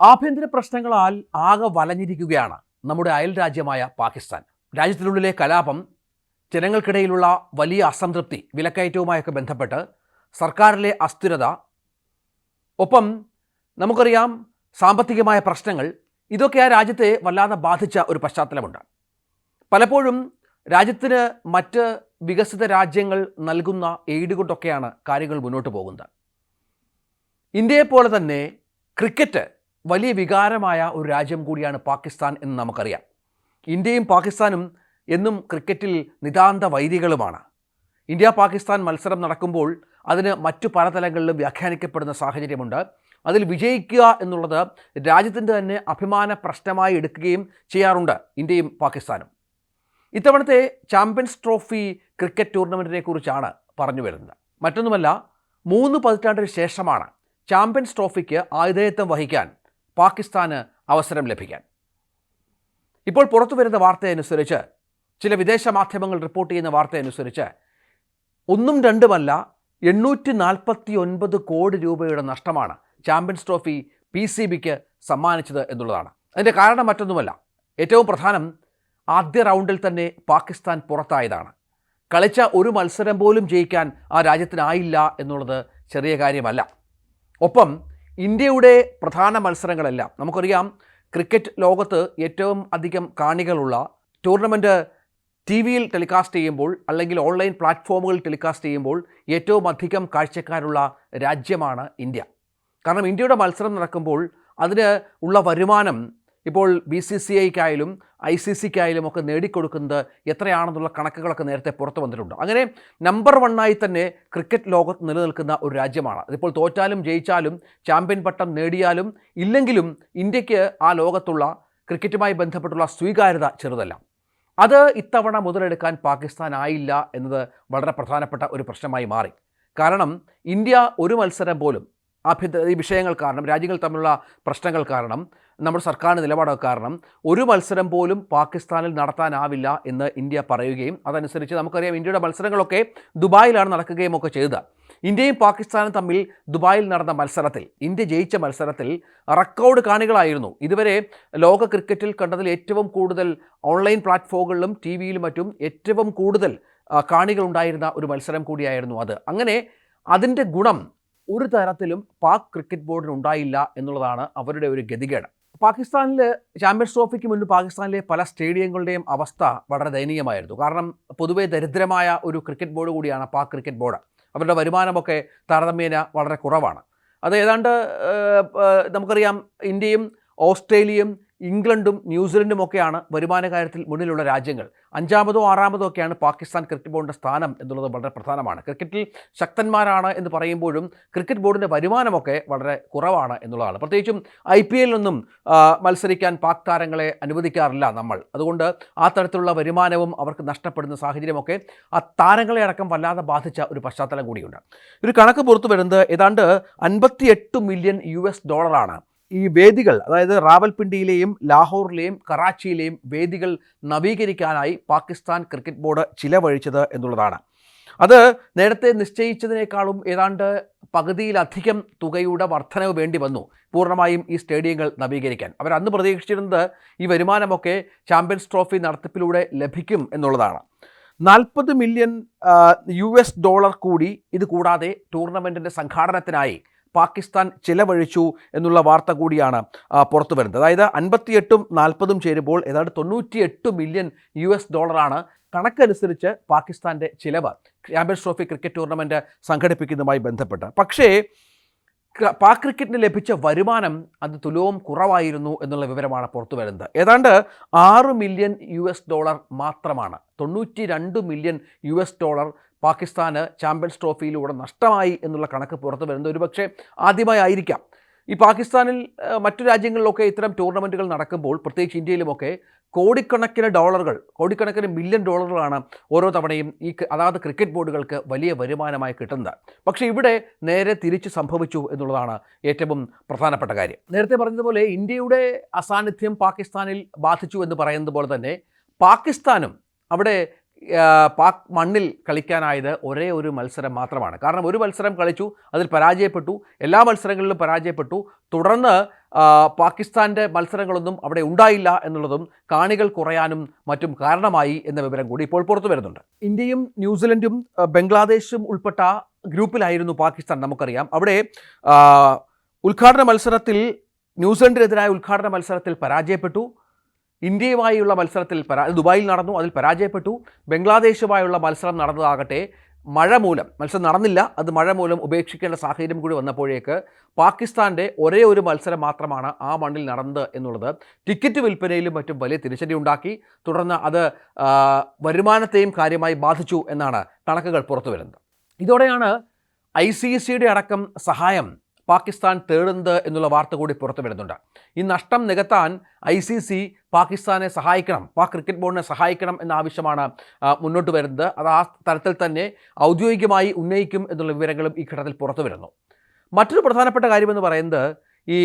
ആഭ്യന്തര പ്രശ്നങ്ങളാൽ ആകെ വലഞ്ഞിരിക്കുകയാണ് നമ്മുടെ അയൽ രാജ്യമായ പാകിസ്ഥാൻ. രാജ്യത്തിനുള്ളിലെ കലാപം ജനങ്ങൾക്കിടയിലുള്ള വലിയ അസംതൃപ്തി വിലക്കയറ്റവുമായൊക്കെ ബന്ധപ്പെട്ട് സർക്കാരിലെ അസ്ഥിരത. ഒപ്പം നമുക്കറിയാം സാമ്പത്തികമായ പ്രശ്നങ്ങൾ ഇതൊക്കെ ആ രാജ്യത്തെ വല്ലാതെ ബാധിച്ച ഒരു പശ്ചാത്തലമുണ്ട്. പലപ്പോഴും രാജ്യത്തിന് മറ്റ് വികസിത രാജ്യങ്ങൾ നൽകുന്ന എയ്ഡ് കൊണ്ടൊക്കെയാണ് കാര്യങ്ങൾ മുന്നോട്ട് പോകുന്നത്. ഇന്ത്യയെപ്പോലെ തന്നെ ക്രിക്കറ്റ് വലിയ വികാരമായ ഒരു രാജ്യം കൂടിയാണ് പാകിസ്ഥാൻ എന്ന് നമുക്കറിയാം. ഇന്ത്യയും പാകിസ്ഥാനും എന്നും ക്രിക്കറ്റിൽ നിതാന്ത വൈരികളുമാണ് ഇന്ത്യ പാകിസ്ഥാൻ മത്സരം നടക്കുമ്പോൾ അതിന് മറ്റു പല തലങ്ങളിലും വ്യാഖ്യാനിക്കപ്പെടുന്ന സാഹചര്യമുണ്ട്. അതിൽ വിജയിക്കുക എന്നുള്ളത് രാജ്യത്തിന്റെ തന്നെ അഭിമാന പ്രശ്നമായി എടുക്കുകയും ചെയ്യാറുണ്ട് ഇന്ത്യയും പാകിസ്ഥാനും. ഇത്തവണത്തെ ചാമ്പ്യൻസ് ട്രോഫി ക്രിക്കറ്റ് ടൂർണമെന്റിനെ കുറിച്ചാണ് പറഞ്ഞു വരുന്നത്. മറ്റൊന്നുമല്ല മൂന്ന് പതിറ്റാണ്ടിന് ശേഷമാണ് ചാമ്പ്യൻസ് ട്രോഫിക്ക് ആതിഥേയത്വം വഹിക്കാൻ പാകിസ്ഥാന് അവസരം ലഭിക്കാൻ. ഇപ്പോൾ പുറത്തു വരുന്ന വാർത്തയനുസരിച്ച് ചില വിദേശ മാധ്യമങ്ങൾ റിപ്പോർട്ട് ചെയ്യുന്ന വാർത്തയനുസരിച്ച് ഒന്നും രണ്ടുമല്ല എണ്ണൂറ്റി നാൽപ്പത്തി ഒൻപത് കോടി രൂപയുടെ നഷ്ടമാണ് ചാമ്പ്യൻസ് ട്രോഫി പി സി ബിക്ക് സമ്മാനിച്ചത് എന്നുള്ളതാണ്. അതിന്റെ കാരണം മറ്റൊന്നുമല്ല. ഏറ്റവും പ്രധാനം ആദ്യ റൗണ്ടിൽ തന്നെ പാകിസ്ഥാൻ പുറത്തായതാണ്. കളിച്ച ഒരു മത്സരം പോലും ജയിക്കാൻ ആ രാജ്യത്തിനായില്ല എന്നുള്ളത് ചെറിയ കാര്യമല്ല. ഒപ്പം ഇന്ത്യയുടെ പ്രധാന മത്സരങ്ങളെല്ലാം നമുക്കറിയാം ക്രിക്കറ്റ് ലോകത്ത് ഏറ്റവും അധികം കാണികളുള്ള ടൂർണമെന്റ് ടി വിയിൽ ടെലികാസ്റ്റ് ചെയ്യുമ്പോൾ അല്ലെങ്കിൽ ഓൺലൈൻ പ്ലാറ്റ്ഫോമുകളിൽ ടെലികാസ്റ്റ് ചെയ്യുമ്പോൾ ഏറ്റവും അധികം കാഴ്ചക്കാരുള്ള രാജ്യമാണ് ഇന്ത്യ. കാരണം ഇന്ത്യയുടെ മത്സരം നടക്കുമ്പോൾ അതിന് ഉള്ള വരുമാനം ഇപ്പോൾ ബി സി സി ഐക്കായാലും ഐ സി സിക്കായാലും ഒക്കെ നേടിക്കൊടുക്കുന്നത് എത്രയാണെന്നുള്ള കണക്കുകളൊക്കെ നേരത്തെ പുറത്തു വന്നിട്ടുണ്ട്. അങ്ങനെ നമ്പർ വണ്ണായി തന്നെ ക്രിക്കറ്റ് ലോകത്ത് നിലനിൽക്കുന്ന ഒരു രാജ്യമാണ്. അതിപ്പോൾ തോറ്റാലും ജയിച്ചാലും ചാമ്പ്യൻ പട്ടം നേടിയാലും ഇല്ലെങ്കിലും ഇന്ത്യയ്ക്ക് ആ ലോകത്തുള്ള ക്രിക്കറ്റുമായി ബന്ധപ്പെട്ടുള്ള സ്വീകാര്യത ചെറുതല്ല. അത് ഇത്തവണ മുതലെടുക്കാൻ പാകിസ്ഥാൻ ആയില്ല എന്നത് വളരെ പ്രധാനപ്പെട്ട ഒരു പ്രശ്നമായി മാറി. കാരണം ഇന്ത്യ ഒരു മത്സരം പോലും ആഭ്യന്തര ഈ വിഷയങ്ങൾ കാരണം രാജ്യങ്ങൾ തമ്മിലുള്ള പ്രശ്നങ്ങൾ കാരണം നമ്മുടെ സർക്കാരിന്റെ നിലപാടൊക്കെ കാരണം ഒരു മത്സരം പോലും പാകിസ്ഥാനിൽ നടത്താനാവില്ല എന്ന് ഇന്ത്യ പറയുകയും അതനുസരിച്ച് നമുക്കറിയാം ഇന്ത്യയുടെ മത്സരങ്ങളൊക്കെ ദുബായിലാണ് നടക്കുകയും ഒക്കെ ചെയ്തത്. ഇന്ത്യയും പാകിസ്ഥാനും തമ്മിൽ ദുബായിൽ നടന്ന മത്സരത്തിൽ ഇന്ത്യ ജയിച്ച മത്സരത്തിൽ റെക്കോർഡ് കാണികളായിരുന്നു. ഇതുവരെ ലോക ക്രിക്കറ്റിൽ കണ്ടതിൽ ഏറ്റവും കൂടുതൽ ഓൺലൈൻ പ്ലാറ്റ്ഫോമുകളിലും ടി വിയിലും മറ്റും ഏറ്റവും കൂടുതൽ കാണികളുണ്ടായിരുന്ന ഒരു മത്സരം കൂടിയായിരുന്നു അത്. അങ്ങനെ അതിന്റെ ഗുണം ഒരു തരത്തിലും പാക് ക്രിക്കറ്റ് ബോർഡിന് ഉണ്ടായില്ല എന്നുള്ളതാണ് അവരുടെ ഒരു ഗതികേട്. പാകിസ്ഥാനിൽ ചാമ്പ്യൻസ് ട്രോഫിക്ക് മുൻപ് പാകിസ്ഥാനിലെ പല സ്റ്റേഡിയങ്ങളുടെയും അവസ്ഥ വളരെ ദയനീയമായിരുന്നു. കാരണം പൊതുവെ ദരിദ്രമായ ഒരു ക്രിക്കറ്റ് ബോർഡ് കൂടിയാണ് പാക് ക്രിക്കറ്റ് ബോർഡ്. അവരുടെ വരുമാനമൊക്കെ താരതമ്യേന വളരെ കുറവാണ്. അത് ഏതാണ്ട് നമുക്കറിയാം ഇന്ത്യയും ഓസ്ട്രേലിയയും ഇംഗ്ലണ്ടും ന്യൂസിലൻഡും ഒക്കെയാണ് വരുമാന കാര്യത്തിൽ മുന്നിലുള്ള രാജ്യങ്ങൾ. അഞ്ചാമതോ ആറാമതോ ഒക്കെയാണ് പാകിസ്ഥാൻ ക്രിക്കറ്റ് ബോർഡിന്റെ സ്ഥാനം എന്നുള്ളത് വളരെ പ്രധാനമാണ്. ക്രിക്കറ്റിൽ ശക്തന്മാരാണ് എന്ന് പറയുമ്പോഴും ക്രിക്കറ്റ് ബോർഡിന്റെ വരുമാനമൊക്കെ വളരെ കുറവാണ് എന്നുള്ളതാണ്. പ്രത്യേകിച്ചും ഐ പി എല്ലിനൊന്നും മത്സരിക്കാൻ പാക് താരങ്ങളെ അനുവദിക്കാറില്ല നമ്മൾ. അതുകൊണ്ട് ആ തരത്തിലുള്ള വരുമാനവും അവർക്ക് നഷ്ടപ്പെടുന്ന സാഹചര്യമൊക്കെ ആ താരങ്ങളെ അടക്കം വല്ലാതെ ബാധിച്ച ഒരു പശ്ചാത്തലം കൂടിയുണ്ട്. ഒരു കണക്ക് പുറത്തു വരുന്നത് ഏതാണ്ട് അൻപത്തിയെട്ട് മില്യൺ യു എസ് ഡോളറാണ്. ഈ വേദികൾ അതായത് റാവൽപിണ്ടിയിലെയും ലാഹോറിലെയും കറാച്ചിയിലെയും വേദികൾ നവീകരിക്കാനായി പാകിസ്ഥാൻ ക്രിക്കറ്റ് ബോർഡ് ചിലവഴിച്ചത് എന്നുള്ളതാണ്. അത് നേരത്തെ നിശ്ചയിച്ചതിനേക്കാളും ഏതാണ്ട് പകുതിയിലധികം തുകയുടെ വർധനവ് വേണ്ടി വന്നു പൂർണമായും ഈ സ്റ്റേഡിയങ്ങൾ നവീകരിക്കാൻ. അവർ അന്ന് പ്രതീക്ഷിച്ചിരുന്നത് ഈ വരുമാനമൊക്കെ ചാമ്പ്യൻസ് ട്രോഫി നടത്തിപ്പിലൂടെ ലഭിക്കും എന്നുള്ളതാണ്. നാൽപ്പത് മില്യൺ യു ഡോളർ കൂടി ഇത് കൂടാതെ ടൂർണമെന്റിന്റെ സംഘാടനത്തിനായി പാകിസ്ഥാൻ ചിലവഴിച്ചു എന്നുള്ള വാർത്ത കൂടിയാണ് പുറത്തു വരുന്നത്. അതായത് അൻപത്തിയെട്ടും നാൽപ്പതും ചേരുമ്പോൾ ഏതാണ്ട് തൊണ്ണൂറ്റിയെട്ട് മില്യൺ യു എസ് ഡോളറാണ് കണക്കനുസരിച്ച് പാകിസ്ഥാന്റെ ചിലവ് ചാമ്പ്യൻസ് ട്രോഫി ക്രിക്കറ്റ് ടൂർണമെന്റ് സംഘടിപ്പിക്കുന്നതുമായി ബന്ധപ്പെട്ട്. പക്ഷേ പാക് ക്രിക്കറ്റിന് ലഭിച്ച വരുമാനം അത് തുലവും കുറവായിരുന്നു എന്നുള്ള വിവരമാണ് പുറത്തു വരുന്നത്. ഏതാണ്ട് ആറ് മില്യൺ യു എസ് ഡോളർ മാത്രമാണ് തൊണ്ണൂറ്റി രണ്ട് മില്യൺ യു എസ് ഡോളർ പാകിസ്ഥാന് ചാമ്പ്യൻസ് ട്രോഫിയിലൂടെ നഷ്ടമായി എന്നുള്ള കണക്ക് പുറത്തു വരുന്നത് ഒരുപക്ഷെ ആദ്യമായി ആയിരിക്കാം ഈ പാകിസ്ഥാനിൽ മറ്റു രാജ്യങ്ങളിലൊക്കെ ഇത്തരം ടൂർണമെന്റുകൾ നടക്കുമ്പോൾ പ്രത്യേകിച്ച് ഇന്ത്യയിലുമൊക്കെ കോടിക്കണക്കിന് ഡോളറുകൾ കോടിക്കണക്കിന് മില്യൺ ഡോളറുകളാണ് ഓരോ തവണയും ഈ അതാത് ക്രിക്കറ്റ് ബോർഡുകൾക്ക് വലിയ വരുമാനമായി കിട്ടുന്നത്. പക്ഷേ ഇവിടെ നേരെ തിരിച്ച് സംഭവിച്ചു എന്നുള്ളതാണ് ഏറ്റവും പ്രധാനപ്പെട്ട കാര്യം. നേരത്തെ പറഞ്ഞതുപോലെ ഇന്ത്യയുടെ അസാന്നിധ്യം പാകിസ്ഥാനിൽ ബാധിച്ചു എന്ന് പറയുന്നത് പോലെ തന്നെ പാകിസ്ഥാനും അവിടെ പാക് മണ്ണിൽ കളിക്കാനായത് ഒരേ ഒരു മത്സരം മാത്രമാണ്. കാരണം ഒരു മത്സരം കളിച്ചു അതിൽ പരാജയപ്പെട്ടു എല്ലാ മത്സരങ്ങളിലും പരാജയപ്പെട്ടു. തുടർന്ന് പാകിസ്ഥാന്റെ മത്സരങ്ങളൊന്നും അവിടെ ഉണ്ടായില്ല എന്നുള്ളതും കാണികൾ കുറയാനും മറ്റും കാരണമായി എന്ന വിവരം കൂടി ഇപ്പോൾ പുറത്തു വരുന്നുണ്ട്. ഇന്ത്യയും ന്യൂസിലൻഡും ബംഗ്ലാദേശും ഉൾപ്പെട്ട ഗ്രൂപ്പിലായിരുന്നു പാകിസ്ഥാൻ നമുക്കറിയാം. അവിടെ ഉദ്ഘാടന മത്സരത്തിൽ ന്യൂസിലൻഡിനെതിരായ ഉദ്ഘാടന മത്സരത്തിൽ പരാജയപ്പെട്ടു. ഇന്ത്യയുമായുള്ള മത്സരത്തിൽ പരാ ദുബായിൽ നടന്നു അതിൽ പരാജയപ്പെട്ടു. ബംഗ്ലാദേശുമായുള്ള മത്സരം നടന്നതാകട്ടെ മഴ മൂലം മത്സരം നടന്നില്ല അത് മഴ മൂലം ഉപേക്ഷിക്കേണ്ട സാഹചര്യം കൂടി വന്നപ്പോഴേക്ക് പാകിസ്ഥാന്റെ ഒരേ ഒരു മത്സരം മാത്രമാണ് ആ മണ്ണിൽ നടന്നത് എന്നുള്ളത് ടിക്കറ്റ് വിൽപ്പനയിലും മറ്റും വലിയ തിരിച്ചടി ഉണ്ടാക്കി. തുടർന്ന് അത് വരുമാനത്തെയും കാര്യമായി ബാധിച്ചു എന്നാണ് കണക്കുകൾ പുറത്തു വരുന്നത് ഇതോടെയാണ് ഐ സി സിയുടെ അടക്കം സഹായം പാകിസ്ഥാൻ തേടുന്നത് എന്നുള്ള വാർത്ത കൂടി പുറത്തു വരുന്നുണ്ട്. ഈ നഷ്ടം നികത്താൻ ഐ സി സി പാകിസ്ഥാനെ സഹായിക്കണം പാക് ക്രിക്കറ്റ് ബോർഡിനെ സഹായിക്കണം എന്ന ആവശ്യമാണ് മുന്നോട്ട് വരുന്നത്. അത് ആ തരത്തിൽ തന്നെ ഔദ്യോഗികമായി ഉന്നയിക്കും എന്നുള്ള വിവരങ്ങളും ഈ ഘട്ടത്തിൽ പുറത്തു വരുന്നു. മറ്റൊരു പ്രധാനപ്പെട്ട കാര്യമെന്ന് പറയുന്നത് ഈ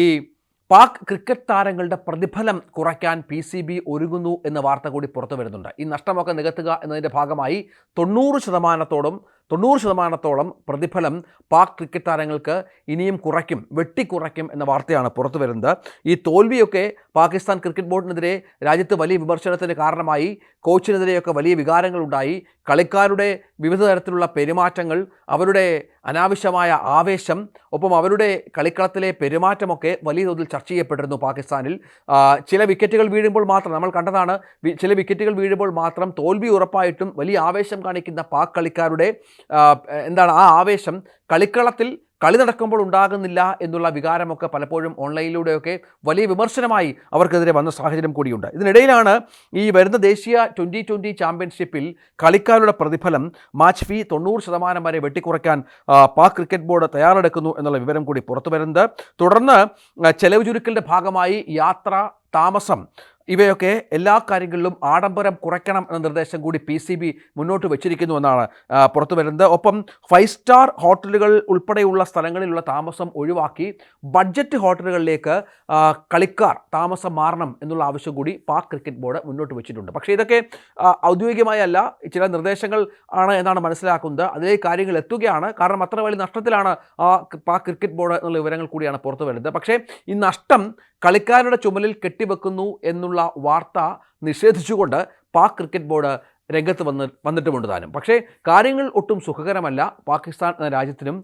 പാക് ക്രിക്കറ്റ് താരങ്ങളുടെ പ്രതിഫലം കുറയ്ക്കാൻ പി സി ബി ഒരുങ്ങുന്നു എന്ന വാർത്ത കൂടി പുറത്തു വരുന്നുണ്ട്. ഈ നഷ്ടമൊക്കെ നികത്തുക എന്നതിന്റെ ഭാഗമായി തൊണ്ണൂറ് ശതമാനത്തോളം തൊണ്ണൂറ് ശതമാനത്തോളം പ്രതിഫലം പാക് ക്രിക്കറ്റ് താരങ്ങൾക്ക് ഇനിയും കുറയ്ക്കും വെട്ടിക്കുറയ്ക്കും എന്ന വാർത്തയാണ് പുറത്തു വരുന്നത്. ഈ തോൽവിയൊക്കെ പാകിസ്ഥാൻ ക്രിക്കറ്റ് ബോർഡിനെതിരെ രാജ്യത്ത് വലിയ വിമർശനത്തിന് കാരണമായി കോച്ചിനെതിരെയൊക്കെ വലിയ വികാരങ്ങളുണ്ടായി. കളിക്കാരുടെ വിവിധ തരത്തിലുള്ള പെരുമാറ്റങ്ങൾ അവരുടെ അനാവശ്യമായ ആവേശം ഒപ്പം അവരുടെ കളിക്കളത്തിലെ പെരുമാറ്റമൊക്കെ വലിയ തോതിൽ ചർച്ച ചെയ്യപ്പെട്ടിരുന്നു പാകിസ്ഥാനിൽ. ചില വിക്കറ്റുകൾ വീഴുമ്പോൾ മാത്രം നമ്മൾ കണ്ടതാണ് ചില വിക്കറ്റുകൾ വീഴുമ്പോൾ മാത്രം തോൽവി ഉറപ്പായിട്ടും വലിയ ആവേശം കാണിക്കുന്ന പാക് കളിക്കാരുടെ എന്താണ് ആ ആവേശം കളിക്കളത്തിൽ കളി നടക്കുമ്പോൾ ഉണ്ടാകുന്നില്ല എന്നുള്ള വികാരമൊക്കെ പലപ്പോഴും ഓൺലൈനിലൂടെയൊക്കെ വലിയ വിമർശനമായി അവർക്കെതിരെ വന്ന സാഹചര്യം കൂടിയുണ്ട്. ഇതിനിടയിലാണ് ഈ വരുന്ന ദേശീയ ട്വന്റി ട്വന്റി ചാമ്പ്യൻഷിപ്പിൽ കളിക്കാരുടെ പ്രതിഫലം മാച്ച് ഫീ തൊണ്ണൂറ് ശതമാനം വരെ വെട്ടിക്കുറയ്ക്കാൻ പാക് ക്രിക്കറ്റ് ബോർഡ് തയ്യാറെടുക്കുന്നു എന്നുള്ള വിവരം കൂടി പുറത്തു വരുന്നത് തുടർന്ന് ചെലവ് ചുരുക്കലിന്റെ ഭാഗമായി യാത്ര താമസം ഇവയൊക്കെ എല്ലാ കാര്യങ്ങളിലും ആഡംബരം കുറയ്ക്കണം എന്ന നിർദ്ദേശം കൂടി പി സി ബി മുന്നോട്ട് വെച്ചിരിക്കുന്നു എന്നാണ് പുറത്തു വരുന്നത്. ഒപ്പം ഫൈവ് സ്റ്റാർ ഹോട്ടലുകൾ ഉൾപ്പെടെയുള്ള സ്ഥലങ്ങളിലുള്ള താമസം ഒഴിവാക്കി ബഡ്ജറ്റ് ഹോട്ടലുകളിലേക്ക് കളിക്കാർ താമസം മാറണം എന്നുള്ള ആവശ്യം കൂടി പാക് ക്രിക്കറ്റ് ബോർഡ് മുന്നോട്ട് വെച്ചിട്ടുണ്ട്. പക്ഷേ ഇതൊക്കെ ഔദ്യോഗികമായി ഔദ്യോഗികമായല്ല ചില നിർദ്ദേശങ്ങൾ ആണ് എന്നാണ് മനസ്സിലാക്കുന്നത്. അതിലേക്ക് കാര്യങ്ങൾ എത്തുകയാണ്. കാരണം അത്ര വലിയ നഷ്ടത്തിലാണ് ആ പാക് ക്രിക്കറ്റ് ബോർഡ് എന്നുള്ള വിവരങ്ങൾ കൂടിയാണ് പുറത്തു വരുന്നത്. പക്ഷേ ഈ നഷ്ടം കളിക്കാരുടെ ചുമലിൽ കെട്ടിവെക്കുന്നു എന്നുള്ള വാർത്ത നിഷേധിച്ചുകൊണ്ട് പാക് ക്രിക്കറ്റ് ബോർഡ് രംഗത്ത് വന്ന് വന്നിട്ടുമുണ്ട് താനും. പക്ഷേ കാര്യങ്ങൾ ഒട്ടും സുഖകരമല്ല. പാകിസ്ഥാൻ എന്ന രാജ്യത്തിനും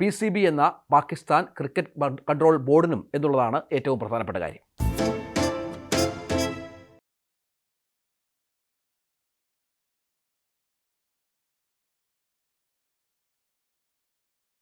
പി എന്ന പാകിസ്ഥാൻ ക്രിക്കറ്റ് കൺട്രോൾ ബോർഡിനും എന്നുള്ളതാണ് ഏറ്റവും പ്രധാനപ്പെട്ട കാര്യം.